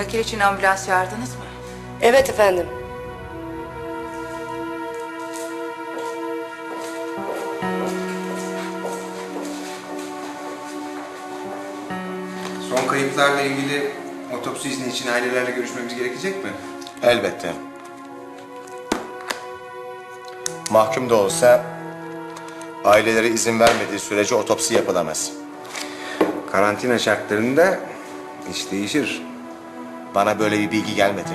Nakil için ambulans çağırdınız mı? Evet efendim. Son kayıplarla ilgili otopsi izni için ailelerle görüşmemiz gerekecek mi? Elbette. Mahkum da olsa ailelere izin vermediği sürece otopsi yapılamaz. Karantina şartlarında iş değişir. Bana böyle bir bilgi gelmedi.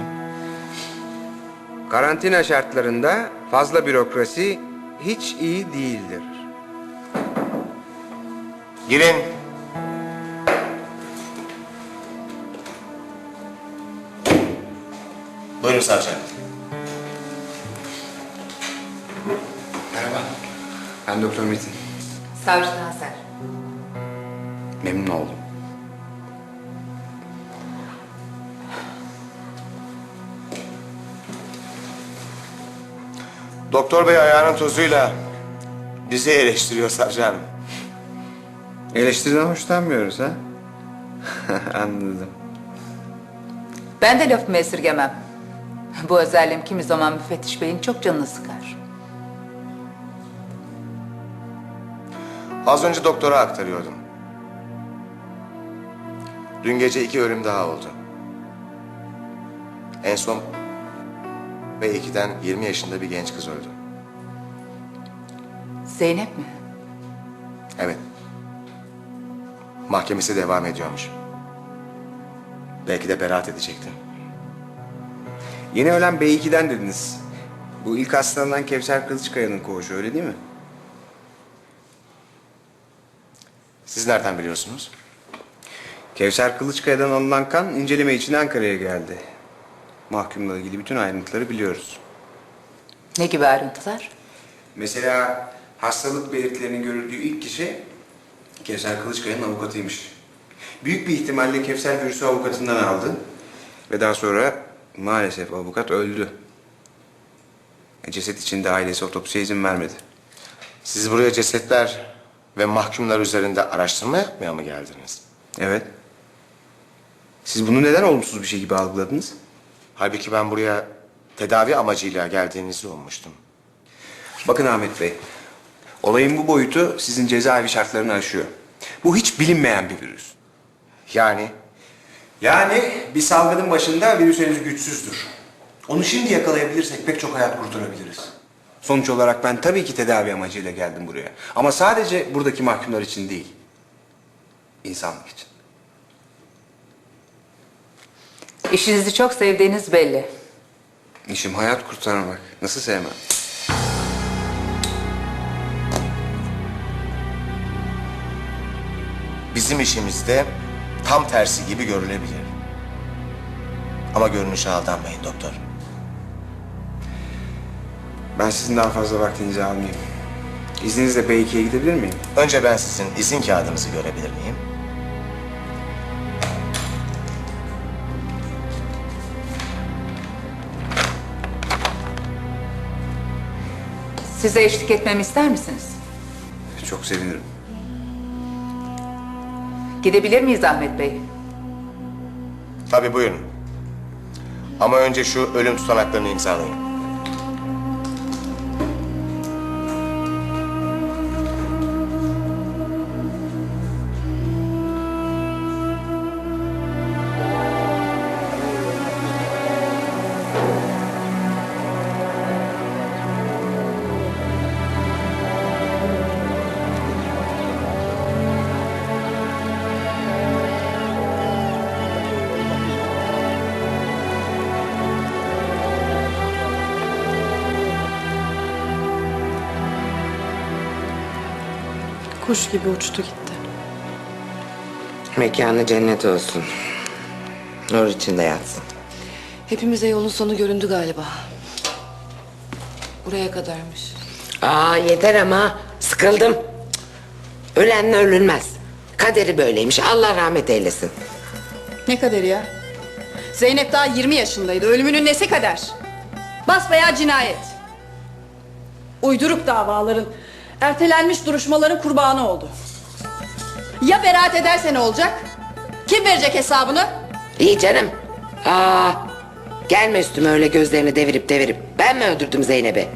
Karantina şartlarında fazla bürokrasi hiç iyi değildir. Girin. Buyurun savcı. Merhaba. Ben Doktor Metin. Savcı Nazer. Memnun oldum. Doktor bey ayağının tozuyla bizi eleştiriyor savcı hanım. Eleştiriden hoşlanmıyoruz ha? Anladım. Ben de lafımı esirgemem. Bu özelliğim kimi zaman müfettiş beyin çok canını sıkar. Az önce doktora aktarıyordum. Dün gece iki ölüm daha oldu. En son ve ikiden 20 yaşında bir genç kız öldü. Zeynep mi? Evet. Mahkemesi devam ediyormuş. Belki de beraat edecekti. Yeni ölen B2'den dediniz. Bu ilk hastalanan Kevser Kılıçkaya'nın koğuşu öyle değil mi? Siz nereden biliyorsunuz? Kevser Kılıçkaya'dan alınan kan inceleme için Ankara'ya geldi. Mahkumla ilgili bütün ayrıntıları biliyoruz. Ne gibi ayrıntılar? Mesela hastalık belirtilerinin görüldüğü ilk kişi Kevser Kılıçkaya'nın avukatıymış. Büyük bir ihtimalle Kevser virüsü avukatından aldı. Ve daha sonra maalesef avukat öldü. E, Ceset içinde ailesi otopsiye izin vermedi. Siz buraya cesetler ve mahkumlar üzerinde araştırma yapmaya mı geldiniz? Evet. Siz bunu neden olumsuz bir şey gibi algıladınız? Halbuki ben buraya tedavi amacıyla geldiğinizi ummuştum. Bakın Ahmet Bey, olayın bu boyutu sizin cezaevi şartlarını aşıyor. Bu hiç bilinmeyen bir virüs. Yani Yani bir salgının başında virüs henüz güçsüzdür. Onu şimdi yakalayabilirsek pek çok hayat kurtarabiliriz. Sonuç olarak ben tabii ki tedavi amacıyla geldim buraya. Ama sadece buradaki mahkumlar için değil. İnsanlık için. İşinizi çok sevdiğiniz belli. İşim hayat kurtarmak. Nasıl sevmem? bizim işimizde tam tersi gibi görülebilir. Ama görünüşe aldanmayın doktor. Ben sizin daha fazla vaktinizi almayayım. İzninizle B2'ye gidebilir miyim? Önce ben sizin izin kağıdınızı görebilir miyim? Size eşlik etmemi ister misiniz? Çok sevinirim. Gidebilir miyiz Ahmet Bey? Tabii buyurun. Ama önce şu ölüm tutanaklarını imzalayın. Kuş gibi uçtu gitti. Mekanı cennet olsun. Nur içinde yatsın. Hepimize yolun sonu göründü galiba. Buraya kadarmış. Aa yeter ama sıkıldım. Ölenle ölünmez. Kaderi böyleymiş. Allah rahmet eylesin. Ne kaderi ya? Zeynep daha 20 yaşındaydı. Ölümünün nesi kader? Basbayağı cinayet. Uyduruk davaların, ertelenmiş duruşmaların kurbanı oldu. Ya beraat ederse ne olacak? Kim verecek hesabını? İyi canım. Aa, gelme üstüme öyle gözlerini devirip devirip. Ben mi öldürdüm Zeynep'i?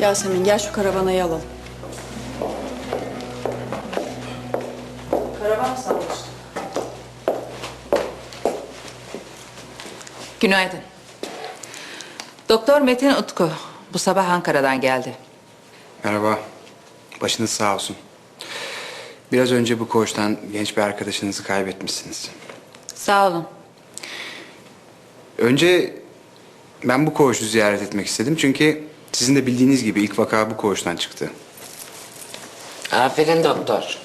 Yasemin gel şu karavanayı alalım. Karavan salmıştı. Günaydın. Doktor Metin Utku bu sabah Ankara'dan geldi. Merhaba. Başınız sağ olsun. Biraz önce bu koğuştan genç bir arkadaşınızı kaybetmişsiniz. Sağ olun. Önce ben bu koğuşu ziyaret etmek istedim çünkü sizin de bildiğiniz gibi ilk vaka bu koğuştan çıktı. Aferin doktor.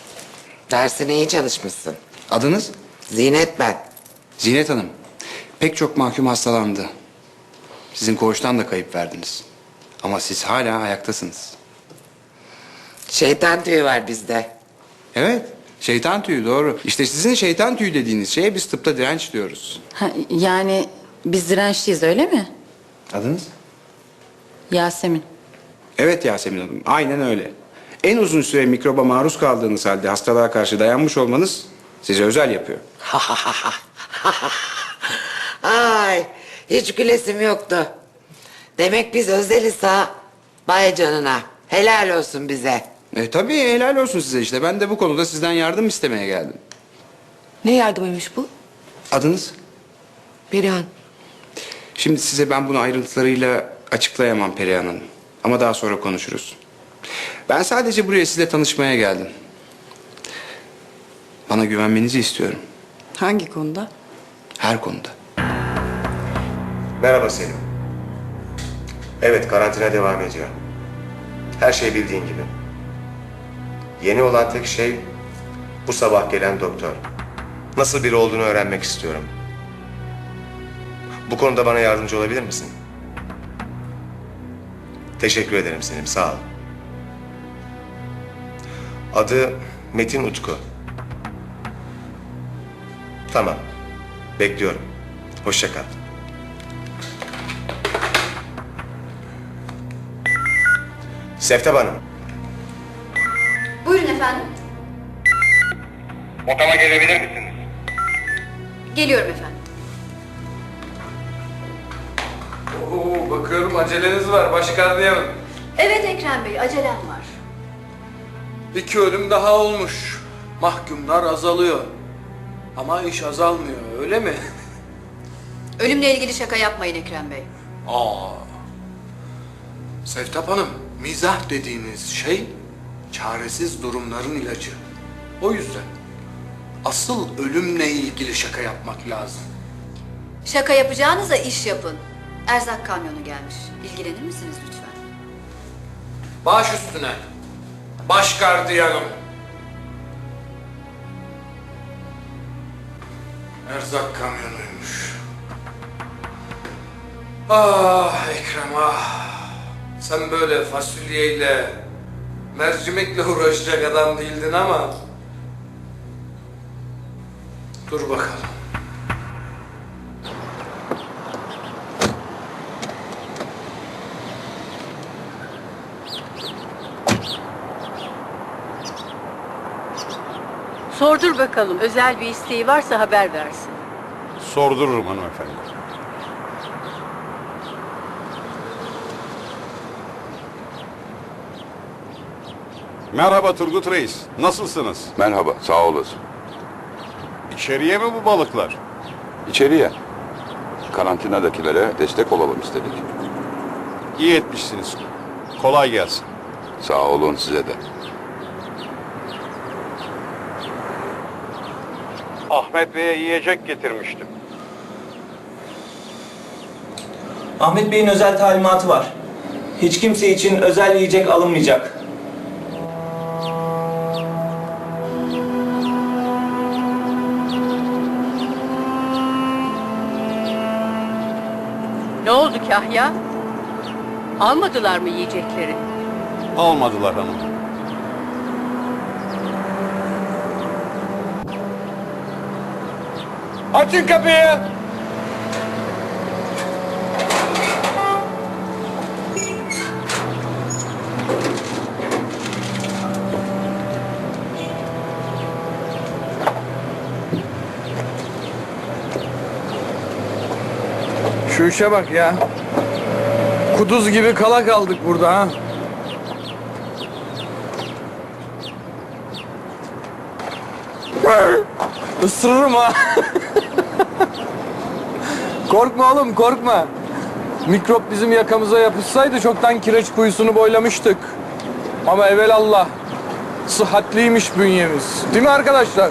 Dersine iyi çalışmışsın. Adınız? Zinet ben. Zinet Hanım. Pek çok mahkum hastalandı. Sizin koğuştan da kayıp verdiniz. Ama siz hala ayaktasınız. Şeytan tüyü var bizde. Evet, şeytan tüyü doğru. İşte sizin şeytan tüyü dediğiniz şeye biz tıpta direnç diyoruz. Ha, yani biz dirençliyiz öyle mi? Adınız? Yasemin. Evet Yasemin Hanım, aynen öyle. En uzun süre mikroba maruz kaldığınız halde hastalığa karşı dayanmış olmanız sizi özel yapıyor. Ay hiç gülesim yoktu. Demek biz özeliz ha. Canına. Helal olsun bize. E tabii helal olsun size işte. Ben de bu konuda sizden yardım istemeye geldim. Ne yardımıymış bu? Adınız? Perihan. Şimdi size ben bunu ayrıntılarıyla açıklayamam Perihan Hanım. Ama daha sonra konuşuruz. Ben sadece buraya sizle tanışmaya geldim. Bana güvenmenizi istiyorum. Hangi konuda? Her konuda. Merhaba Selim. Evet karantina devam ediyor. Her şey bildiğin gibi. Yeni olan tek şey bu sabah gelen doktor. Nasıl biri olduğunu öğrenmek istiyorum. Bu konuda bana yardımcı olabilir misin? Teşekkür ederim Selim, sağ ol. Adı Metin Utku. Tamam, bekliyorum. Hoşça kal. Seftap Hanım. Buyurun efendim. Odama gelebilir misiniz? Geliyorum efendim. Oo, bakıyorum aceleniz var baş gardiyanım. Evet Ekrem Bey, acelem var. İki ölüm daha olmuş. Mahkumlar azalıyor. Ama iş azalmıyor öyle mi? Ölümle ilgili şaka yapmayın Ekrem Bey. Aa. Sevtap Hanım, mizah dediğiniz şey çaresiz durumların ilacı. O yüzden asıl ölümle ilgili şaka yapmak lazım. Şaka yapacağınıza iş yapın. Erzak kamyonu gelmiş. İlgilenir misiniz lütfen? Baş üstüne. Baş gardiyanım. Erzak kamyonuymuş. Ah Ekrem ah. Sen böyle fasulyeyle, mercimekle uğraşacak adam değildin ama... Dur bakalım. Sordur bakalım özel bir isteği varsa haber versin. Sordururum hanımefendi. Merhaba Turgut Reis. Nasılsınız? Merhaba, sağ olasın. İçeriye mi bu balıklar? İçeriye. Karantinadakilere destek olalım istedik. İyi etmişsiniz. Kolay gelsin. Sağ olun size de. Ahmet Bey'e yiyecek getirmiştim. Ahmet Bey'in özel talimatı var. Hiç kimse için özel yiyecek alınmayacak. Ne oldu Kahya? Almadılar mı yiyecekleri? Almadılar hanım. Açın kapıyı! Şu işe bak ya. Kuduz gibi kala kaldık burada ha. Isırırım ha. korkma oğlum korkma. Mikrop bizim yakamıza yapışsaydı çoktan kireç kuyusunu boylamıştık. Ama evelallah sıhhatliymiş bünyemiz. Değil mi arkadaşlar?